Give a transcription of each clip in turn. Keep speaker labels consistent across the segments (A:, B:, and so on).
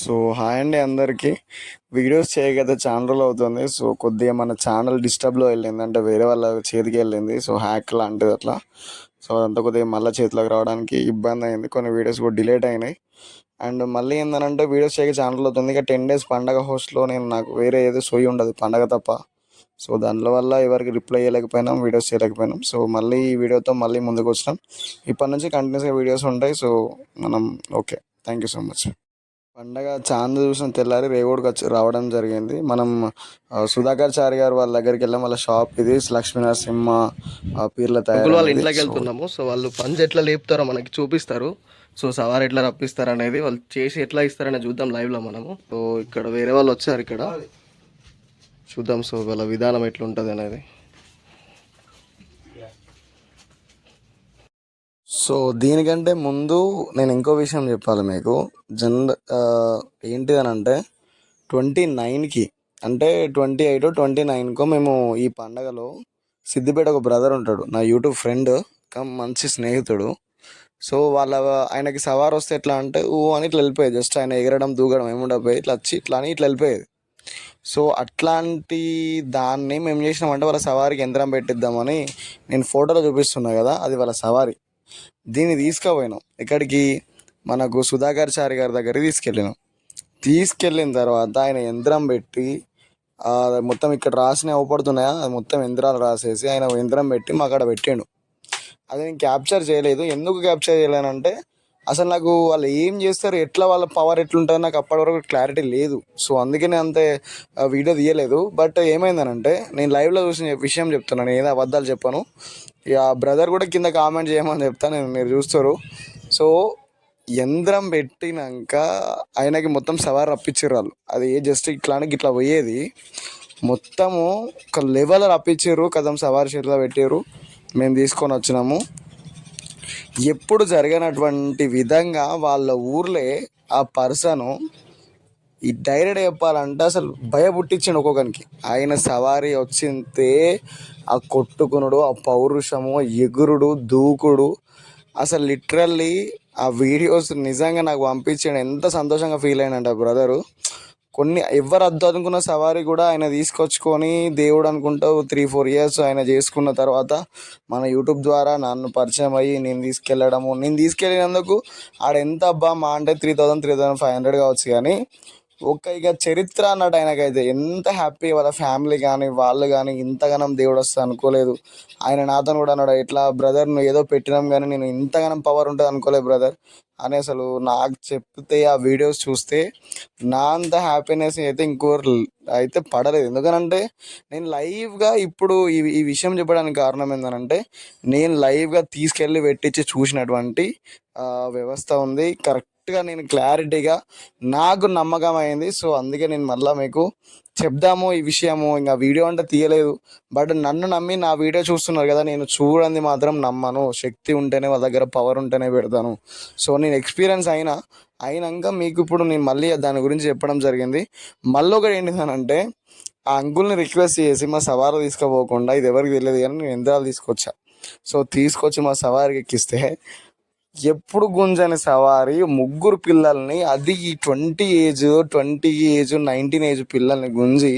A: So hi అండి అందరికీ. Videos చేయగలిగితే చాలా రోజులు అవుతుంది. సో కొద్దిగా మన ఛానల్ డిస్టర్బ్లో వెళ్ళింది. అంటే వేరే వాళ్ళ చేతికి వెళ్ళింది. సో హ్యాక్ లాంటిది అట్లా. సో అదంతా కొద్దిగా మళ్ళీ చేతిలోకి రావడానికి ఇబ్బంది అయింది. కొన్ని వీడియోస్ కూడా డిలేట్ అయినాయి. అండ్ మళ్ళీ ఏంటంటే వీడియోస్ చేయక ఛానల్ అవుతుంది. ఇక టెన్ డేస్ పండగ హోస్ట్లో నేను నాకు వేరే ఏదో సోయి ఉండదు. పండగ తప్ప. సో దానిలో వల్ల ఎవరికి రిప్లై చేయలేకపోయినాం వీడియోస్ చేయలేకపోయినాం. సో మళ్ళీ ఈ వీడియోతో మళ్ళీ ముందుకు వచ్చినాం ఇప్పటి నుంచి కంటిన్యూస్గా వీడియోస్ ఉంటాయి. సో మనం okay. Thank you so much పండగ చాంద్ చూసిన తెల్లారి రేవుడికి వచ్చి రావడం జరిగింది. మనం సుధాకర్ చారి గారు వాళ్ళ దగ్గరికి వెళ్ళాం. వాళ్ళ షాప్ ఇది. లక్ష్మీ నరసింహ పీర్ల
B: అంకుల్ వాళ్ళ
A: తయారు
B: ఇంట్లోకి వెళ్తున్నాము. సో వాళ్ళు పంచ్ ఎట్లా లేపుతారో మనకి చూపిస్తారు. సో సవారు ఎట్లా రప్పిస్తారు అనేది వాళ్ళు చేసి ఎట్లా ఇస్తారనేది చూద్దాం live లో మనము. సో ఇక్కడ వేరే వాళ్ళు వచ్చారు ఇక్కడ. చూద్దాం. సో వాళ్ళ విధానం ఎట్లుంటుంది అనేది.
A: సో దీనికంటే ముందు నేను ఇంకో విషయం చెప్పాలి మీకు. జనర ఏంటి అని అంటే ట్వంటీ నైన్కి అంటే ట్వంటీ ఎయిట్ ట్వంటీ నైన్కో మేము ఈ పండగలో సిద్దిపేట ఒక బ్రదర్ ఉంటాడు నా యూట్యూబ్ ఫ్రెండ్ కమ్ మంచి స్నేహితుడు. సో వాళ్ళ ఆయనకి సవారు వస్తే ఎట్లా అంటే ఊ అని ఇట్లా వెళ్ళిపోయేది. జస్ట్ ఆయన ఎగరడం దూకడం ఏముండపోయి ఇట్లా వచ్చి ఇట్లా అని ఇట్లా వెళ్ళిపోయేది. సో అట్లాంటి దాన్ని మేము చేసినామంటే వాళ్ళ సవారికి యంత్రం పెట్టిద్దామని నేను ఫోటోలో చూపిస్తున్నా కదా అది వాళ్ళ సవారి. దీన్ని తీసుకుపోయినాం. ఎక్కడికి మనకు సుధాకర్ చారి గారి దగ్గరికి తీసుకెళ్ళినాం. తీసుకెళ్ళిన తర్వాత ఆయన యంత్రం పెట్టి మొత్తం ఇక్కడ రాసిన అవపడుతున్నాయా? అది మొత్తం యంత్రాలు రాసేసి ఆయన యంత్రం పెట్టి మా అక్కడ పెట్టిండు. అది నేను క్యాప్చర్ చేయలేదు. ఎందుకు క్యాప్చర్ చేయలేనంటే అసలు నాకు వాళ్ళు ఏం చేస్తారు? ఎట్లా వాళ్ళ పవర్ ఎట్లుంటుందో నాకు అప్పటి వరకు క్లారిటీ లేదు. సో అందుకే నేను అంతే వీడియో తీయలేదు. బట్ ఏమైందనంటే నేను లైవ్లో చూసిన విషయం చెప్తున్నాను. నేను ఏదో అబద్ధాలు చెప్పాను. ఇక బ్రదర్ కూడా కింద కామెంట్ చేయమని చెప్తాను నేను మీరు చూస్తారు. సో యంత్రం పెట్టినాక ఆయనకి మొత్తం సవార్ రప్పించారు వాళ్ళు. అది జస్ట్ ఇట్లానికి ఇట్లా పోయేది. మొత్తము ఒక లెవెల్ రప్పించారు. కదం సవారి చేతిలో పెట్టారు. మేము తీసుకొని వచ్చినాము. ఎప్పుడు జరగనటువంటి విధంగా వాళ్ళ ఊర్లే ఆ పర్సను ఈ డైరెక్ట్ చెప్పాలంటే అసలు భయపుట్టించిండు ఒక్కొక్కరికి ఆయన సవారీ వచ్చింతే ఆ కొట్టుకునుడు ఆ పౌరుషము ఎగురుడు దూకుడు అసలు లిటరల్లీ ఆ వీడియోస్ నిజంగా నాకు పంపించాడు. ఎంత సంతోషంగా ఫీల్ అయినంట బ్రదరు. కొన్ని ఎవరు అద్దు అనుకున్న సవారీ కూడా ఆయన తీసుకొచ్చుకొని దేవుడు అనుకుంటూ త్రీ ఫోర్ ఇయర్స్ ఆయన చేసుకున్న తర్వాత మన యూట్యూబ్ ద్వారా నన్ను పరిచయం అయ్యి నేను తీసుకెళ్ళడము. నేను తీసుకెళ్ళినందుకు ఆడ ఎంత అబ్బా మా అంటే three thousand three thousand five hundred కావచ్చు కానీ ఒక ఇక చరిత్ర అన్నట్టు ఆయనకైతే ఎంత హ్యాపీ వాళ్ళ ఫ్యామిలీ కానీ వాళ్ళు కానీ ఇంతగానం దేవుడు వస్తుంది అనుకోలేదు. ఆయన నాతో కూడా అన్నాడు ఇట్లా బ్రదర్ నువ్వు ఏదో పెట్టినాం కానీ నేను ఇంతగానం పవర్ ఉంటుంది అనుకోలేదు బ్రదర్ అని అసలు నాకు చెప్తే ఆ వీడియోస్ చూస్తే నా అంత హ్యాపీనెస్ అయితే ఇంకోరు అయితే పడలేదు. ఎందుకనంటే నేను లైవ్గా ఇప్పుడు ఈ ఈ విషయం చెప్పడానికి కారణం ఏంటంటే నేను లైవ్గా తీసుకెళ్ళి పెట్టించి చూసినటువంటి వ్యవస్థ ఉంది. కరెక్ట్ కరెక్ట్గా నేను క్లారిటీగా నాకు నమ్మకం అయింది. సో అందుకే నేను మళ్ళీ మీకు చెప్దాము ఈ విషయము. ఇంకా వీడియో అంటే తీయలేదు. బట్ నన్ను నమ్మి నా వీడియో చూస్తున్నారు కదా నేను చూడండి మాత్రం నమ్మను. శక్తి ఉంటేనే వాళ్ళ దగ్గర పవర్ ఉంటేనే పెడతాను. సో నేను ఎక్స్పీరియన్స్ అయినా అయినాక మీకు ఇప్పుడు నేను మళ్ళీ దాని గురించి చెప్పడం జరిగింది. మళ్ళీ ఒకటి ఏంటిదనంటే ఆ అంకుల్ని రిక్వెస్ట్ చేసి మా సవారు తీసుకుపోకుండా ఇది ఎవరికి తెలియదు కానీ నేను యంత్రాలు తీసుకొచ్చా. సో తీసుకొచ్చి మా సవారికి ఎక్కిస్తే ఎప్పుడు గుంజని సవారి ముగ్గురు పిల్లల్ని అది ఈ twenty age twenty age nineteen age పిల్లల్ని గుంజి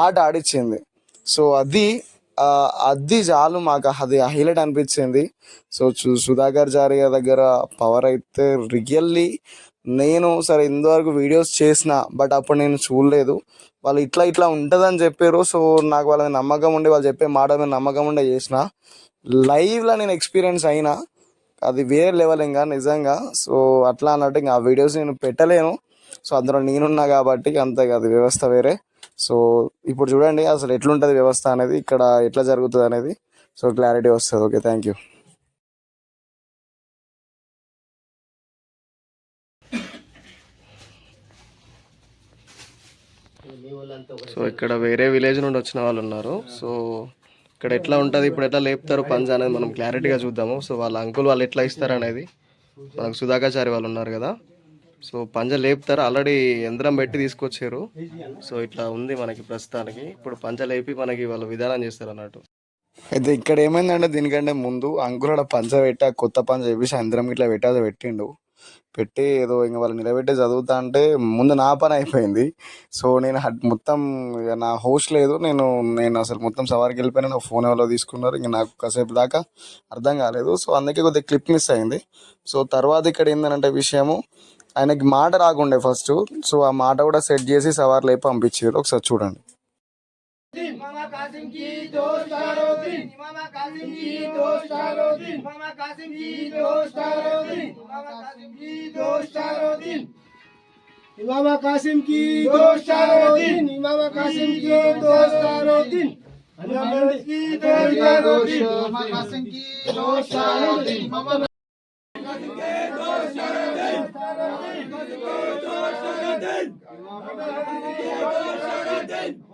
A: ఆట ఆడిచ్చింది. సో అది అది చాలు మాకు అది హైలైట్ అనిపించింది. సో సుధాకర్ జారియా దగ్గర పవర్ అయితే రియల్లీ నేను సరే ఇంతవరకు వీడియోస్ చేసిన బట్ అప్పుడు నేను చూడలేదు. వాళ్ళు ఇట్లా ఇట్లా ఉంటుందని చెప్పారు. సో నాకు వాళ్ళ మీద నమ్మకం ఉండి వాళ్ళు చెప్పే మాట మీద నమ్మకం ఉండే చేసిన లైవ్లో నేను ఎక్స్పీరియన్స్ అయినా అది వేరే లెవెల్ ఇంకా నిజంగా. సో అట్లా అన్నట్టు ఇంకా ఆ వీడియోస్ నేను పెట్టలేను. సో అందులో నేనున్నా కాబట్టి అంతే కాదు వ్యవస్థ వేరే. సో ఇప్పుడు చూడండి అసలు ఎట్లుంటుంది వ్యవస్థ అనేది ఇక్కడ ఎట్లా జరుగుతుంది అనేది. సో క్లారిటీ వస్తుంది. ఓకే థ్యాంక్ యూ
B: సో ఇక్కడ వేరే విలేజ్ నుండి వచ్చిన వాళ్ళు ఉన్నారు. సో ఇక్కడ ఎట్లా ఉంటుంది ఇప్పుడు ఎట్లా లేపుతారు పంజ అనేది మనం క్లారిటీగా చూద్దాము. సో వాళ్ళ అంకుల్ వాళ్ళు ఎట్లా ఇస్తారు అనేది మనకు సుధాకాచారి వాళ్ళు ఉన్నారు కదా. సో పంజ లేపుతారు ఆల్రెడీ యంత్రం పెట్టి తీసుకొచ్చారు. సో ఇట్లా ఉంది మనకి ప్రస్తుతానికి. ఇప్పుడు పంచ లేపి మనకి వాళ్ళు విధానం చేస్తారు అన్నట్టు.
A: అయితే ఇక్కడ ఏమైందంటే దీనికంటే ముందు అంకురాడ పంచ పెట్టి కొత్త పంచ చెప్పేసి అందరం ఇట్లా పెట్టాలి పెట్టిండు. పెట్టి ఏదో ఇంకా వాళ్ళు నిలబెట్టి చదువుతా అంటే ముందు నా పని అయిపోయింది. సో నేను మొత్తం ఇక నా హోస్ట్ లేదు. నేను నేను అసలు మొత్తం సవారికి వెళ్ళిపోయినా నా ఫోన్ ఎవరో తీసుకున్నారు. ఇంకా నాకు కాసేపు దాకా అర్థం కాలేదు. సో అందుకే కొద్దిగా క్లిప్ మిస్ అయింది. సో తర్వాత ఇక్కడ ఏంటంటే విషయము ఆయనకి మాట రాకుండే ఫస్ట్. సో ఆ మాట కూడా సెట్ చేసి సవార్ లేపి పంపించారు ఒకసారి చూడండి.
C: दिन मामा कासिम की दोस्त चारो दिन मामा कासिम की दोस्त चारो दिन मामा कासिम की दोस्त चारो दिन मामा कासिम की दोस्त चारो दिन इमामा कासिम की दोस्त चारो दिन इमामा कासिम की दोस्त चारो दिन की दोस्त चारो दिन मामा कासिम की दोस्त चारो दिन मामा कासिम के दोस्त चारो दिन कासिम के दोस्त चारो दिन इमामा कासिम के
B: दोस्त चारो दिन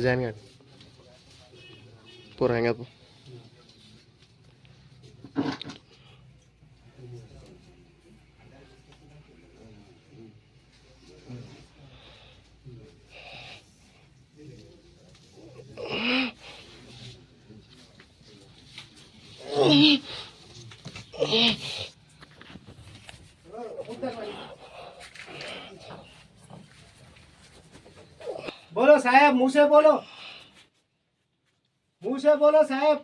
B: जाएँगे। तो रहेंगे तो
C: बोलो साहेब मुँह से बोलो। मुँह से बोलो साहेब।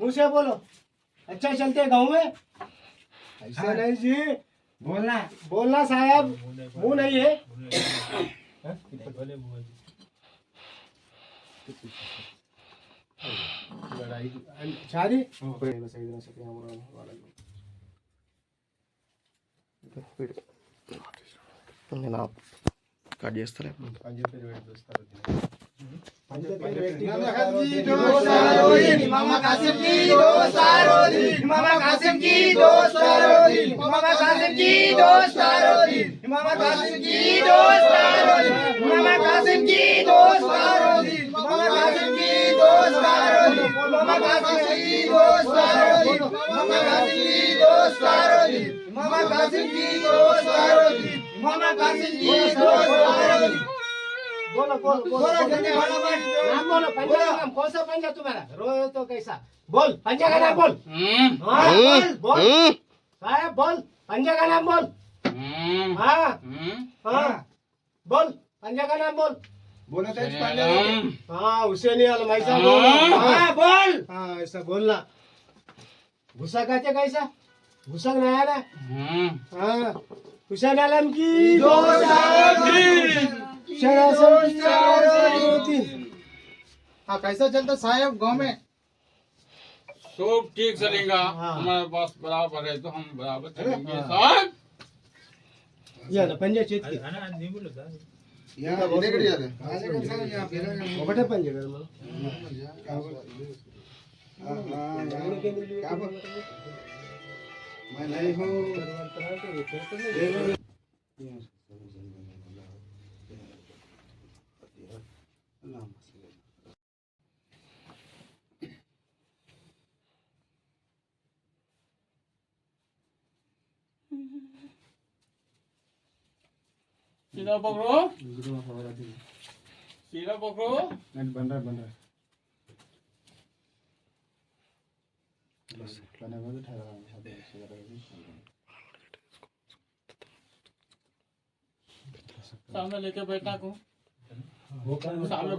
C: मुँह से बोलो। अच्छा चलते गाँव में। ऐसा हाँ। नहीं जी बोलना। बोलना साहेब मुँह नहीं है। लड़ाई
B: शादी కట్
C: చేస్తారా మమ కాసిం मम कासिकी दोष सारोदी मम कासिकी दोष सारोदी मम कासिकी दोष सारोदी मम कासिकी दोष सारोदी બોલો બોલો બોલો જલ્દી બોલો બસ નામ બોલો પંજાબ કોસો પંજા તમારા રોયો તો કૈસા બોલ પંજા ગાના બોલ હા બોલ બોલ સાહેબ બોલ પંજા ગાના બોલ હા હા બોલ પંજા ગાના બોલ बोल हाँ उसे नहीं आलम ऐसा बोल। हाँ बोल। हाँ ऐसा बोलना। गुस्सा कहते कैसा? गुस्सा नहीं आया ना? हाँ। हुसैन आलम की?
D: हाँ कैसा चलता साहब गाँव में?
E: सब ठीक चलेगा।
C: हाँ।
E: हमारे पास बराबर है तो हम बराबर चलेंगे साहब।
C: ये पंजा चेत की। ఒకటే పని చేయగలరు మనం
E: सीधा पकड़ो। सीधा पकड़ो। बन रहा बन रहा सामने लेके बैठना।
C: को सामने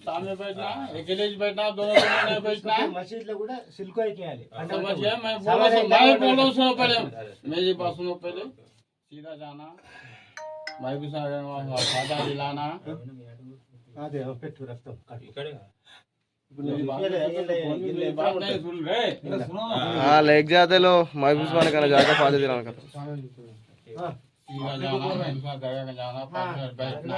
E: सामने बैठना बैठना दोनों बैठना।
C: मशीन
E: लोग उड़ा मैं बोलो पहले। मेरी बात सुनो पहले। सीधा जाना। बाइक साधा दिलाना। ಅದೇ ಪೆಟ್ಟು
B: ರಸ್ತ लेक जाते लो। महबूस खान का जाकर फादर
E: दिलाना का हाँ। जाना बैठना।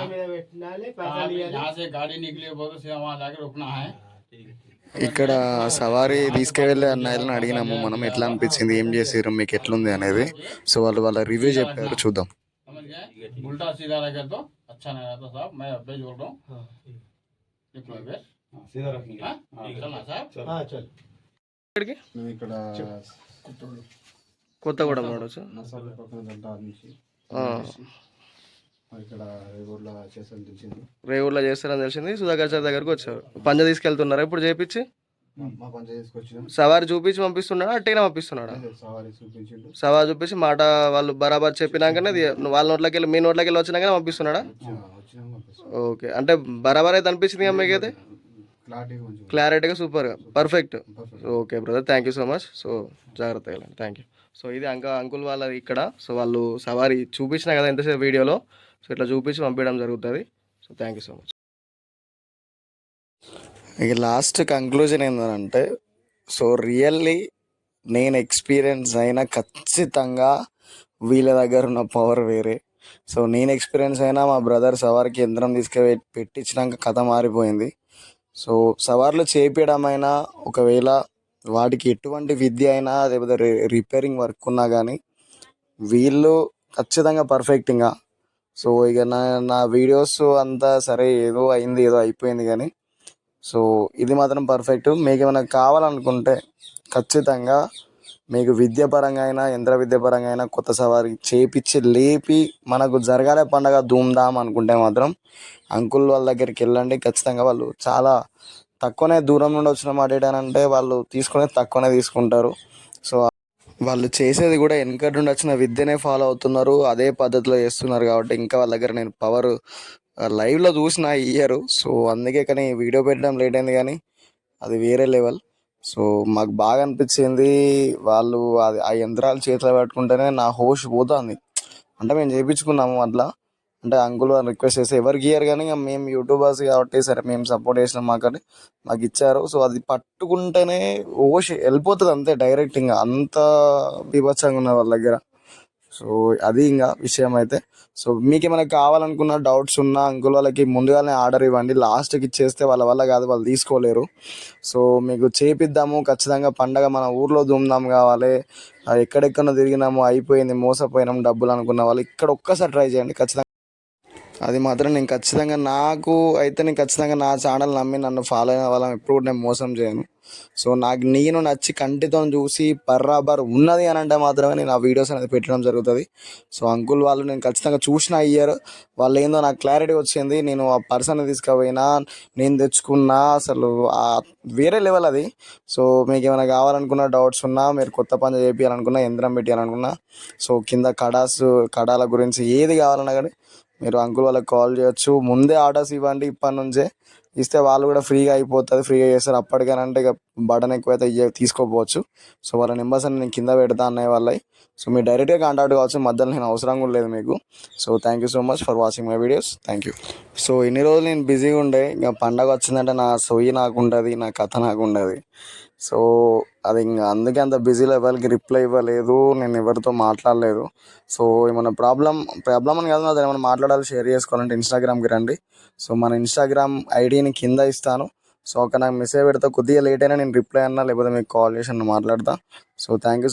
E: हाँ, यहाँ से गाड़ी निकली बोलो सीधा वहाँ जाके रुकना है।
A: ఇక్కడ సవారీ తీసుకువెళ్ళే అన్నయ్యలను అడిగినాము మనం ఎట్లా అనిపించింది ఏం చేసారు మీకు ఎట్లుంది అనేది సో వాళ్ళు వాళ్ళ రివ్యూ చెప్పారు చూద్దాం
E: समझ गए उल्टा सीधा रहेगा तो अच्छा नहीं रहता साहब मैं अभी बोल रहा हूँ लिख लो अभी सीधा रखेंगे चलना साहब
D: చల్
B: ఇక్కడికి
F: మేము ఇక్కడ
B: కొత్తగూడెం రోడ్ వచ్చి
F: ఇక్కడ తెలిసింది.
B: చేస్తారని తెలిసింది. సుధాకర్ సార్ దగ్గరకు వచ్చారు. పంజ తీసుకెళ్తున్నారా? ఇప్పుడు చేపించి?
F: మా పంచాయతీ తీసుకొచ్చినాం.
B: సవారి చూపించి పంపిస్తున్నాడా? అట్టేనా పంపిస్తున్నాడా?
F: సవారీ చూపించిండు.
B: సవారి చూపించి మాట వాళ్ళు బరాబర్ చెప్పినాకనే వాళ్ళ నోట్లోకి వెళ్ళి మీ నోట్లోకి వెళ్ళి వచ్చినాకనే పంపిస్తున్నాడా? ఓకే. అంటే బరాబర్ అయితే అనిపించింది కదా మీకైతే?
F: క్లారిటీ కొంచెం.
B: క్లారిటీగా సూపర్గా
F: perfect.
B: Okay brother. Thank you so much. So జాగ్రత్తగా థ్యాంక్ యూ. సో ఇది అంక అంకుల్ వాళ్ళది ఇక్కడ. సో వాళ్ళు సవారీ చూపించిన కదా ఎంతసేపు వీడియోలో. సో ఇట్లా చూపించి పంపించడం జరుగుతుంది. So thank you so much
A: ఇక లాస్ట్ కంక్లూజన్ ఏంటంటే సో రియల్లీ నేను ఎక్స్పీరియన్స్ అయినా ఖచ్చితంగా వీళ్ళ దగ్గర ఉన్న పవర్ వేరే. సో నేను ఎక్స్పీరియన్స్ అయినా మా బ్రదర్ సవార్కి యంత్రం తీసుకువె పెట్టించినాక కథ మారిపోయింది. సో సవార్లు చేపించడం అయినా ఒకవేళ వాటికి ఎటువంటి విద్య అయినా లేకపోతే రి- రిపేరింగ్ వర్క్ ఉన్నా కానీ వీళ్ళు ఖచ్చితంగా పర్ఫెక్ట్గా సో ఇక నా నా వీడియోస్ అంతా సరే ఏదో అయింది ఏదో అయిపోయింది కానీ సో ఇది మాత్రం పర్ఫెక్ట్ మీకు ఏమైనా కావాలనుకుంటే ఖచ్చితంగా మీకు విద్యాపరంగా అయినా యంత్ర విద్యాపరంగా అయినా కొత్త సవారి చేపించి లేపి మనకు జరగాలే పండగ ధూమ్ధామ్ అనుకుంటే మాత్రం అంకుల్ వాళ్ళ దగ్గరికి వెళ్ళండి. ఖచ్చితంగా వాళ్ళు చాలా తక్కువనే దూరం నుండి వచ్చిన మాట ఏంటంటే వాళ్ళు తీసుకునే తక్కువనే తీసుకుంటారు. సో వాళ్ళు చేసేది కూడా వెనకటి నుండి వచ్చిన విద్యనే ఫాలో అవుతున్నారు. అదే పద్ధతిలో చేస్తున్నారు కాబట్టి ఇంకా వాళ్ళ దగ్గర నేను పవర్ లైవ్లో చూసిన ఇయ్యరు సో అందుకే కానీ వీడియో పెట్టడం లేట్ అయింది కానీ అది వేరే లెవెల్ సో మాకు బాగా అనిపించింది వాళ్ళు అది ఆ యంత్రాలు చేతిలో పెట్టుకుంటేనే నా హోష్ పోతుంది. అంటే మేము చేయించుకున్నాము అట్లా. అంటే అంకుల్ వాళ్ళు రిక్వెస్ట్ చేస్తే ఎవరికి ఇయ్యరు కానీ ఇక మేము యూట్యూబర్స్ కాబట్టి సరే మేము సపోర్ట్ చేసినాం మాకు మాకు ఇచ్చారు. సో అది పట్టుకుంటేనే ఓష వెళ్ళిపోతుంది అంతే డైరెక్ట్ ఇంకా. అంత బీభత్సంగా ఉన్న వాళ్ళ దగ్గర. సో అది ఇంకా విషయం అయితే. సో మీకు ఏమైనా కావాలనుకున్న డౌట్స్ ఉన్నా అంకుల్ వాళ్ళకి ముందుగానే ఆర్డర్ ఇవ్వండి. లాస్ట్కి ఇచ్చేస్తే వాళ్ళ వల్ల కాదు వాళ్ళు తీసుకోలేరు. సో మీకు చేపిద్దాము. ఖచ్చితంగా పండగ మన ఊర్లో దుమ్దాం కావాలి. ఆ, ఎక్కడెక్కడో తిరిగినాము అయిపోయింది మోసపోయినాం డబ్బులు అనుకున్న వాళ్ళు ఇక్కడ ఒక్కసారి ట్రై చేయండి. ఖచ్చితంగా అది మాత్రం నేను ఖచ్చితంగా నాకు అయితే నేను ఖచ్చితంగా నా ఛానల్ నమ్మి నన్ను ఫాలో అయిన వాళ్ళని ఎప్పుడు కూడా నేను మోసం చేయను. సో నాకు నేను నచ్చి కంటితో చూసి బర్రాబర్ ఉన్నది అని అంటే మాత్రమే నేను ఆ వీడియోస్ అనేది పెట్టడం జరుగుతుంది. సో అంకుల్ వాళ్ళు నేను ఖచ్చితంగా చూసిన ఇయర్ వాళ్ళు ఏందో నాకు క్లారిటీ వచ్చింది. నేను ఆ పర్సన్ తీసుకుపోయినా నేను తెచ్చుకున్నా అసలు వేరే లెవెల్ అది. సో మీకు ఏమైనా కావాలనుకున్న డౌట్స్ ఉన్నా మీరు కొత్త పని చేయాలనుకున్నా యంత్రం పెట్టాలనుకున్నా సో కింద కడాస్ కడాల గురించి ఏది కావాలన్నా కానీ మీరు అంకుల్ వాళ్ళకి కాల్ చేయొచ్చు. ముందే ఆర్డర్స్ ఇవ్వండి ఇప్పటి నుంచే. ఇస్తే వాళ్ళు కూడా ఫ్రీగా అయిపోతుంది ఫ్రీగా చేస్తారు. అప్పటికేనంటే ఇక బటన్ ఎక్కువైతే తీసుకోపోవచ్చు సో వాళ్ళ నెంబర్స్ అన్ని నేను కింద పెడతా అన్నయ్య వాళ్ళవి. సో మీరు డైరెక్ట్గా కాంటాక్ట్ కావచ్చు. మధ్యలో నేను అవసరం కూడా లేదు మీకు. So thank you so much for watching my videos thank you so ఇన్ని రోజులు నేను బిజీగా ఉండే. ఇంకా పండగ వచ్చిందంటే నా సొయ్యి నాకు ఉంటుంది నా కథ నాకు ఉండదు సో అది ఇంకా అందుకే అంత బిజీలో ఎవరికి రిప్లై ఇవ్వలేదు నేను ఎవరితో మాట్లాడలేదు. సో ఏమైనా ప్రాబ్లం ప్రాబ్లం అని కాదు అది ఏమైనా మాట్లాడాలి షేర్ చేసుకోవాలంటే ఇన్స్టాగ్రామ్కి రండి. సో మన ఇన్స్టాగ్రామ్ ఐడిని కింద ఇస్తాను. సో ఒక నాకు మెసేజ్ పెడితే కొద్దిగా లేట్ అయినా నేను రిప్లై అన్నా లేకపోతే మీకు కాల్ చేసి అన్న మాట్లాడతా. So thank you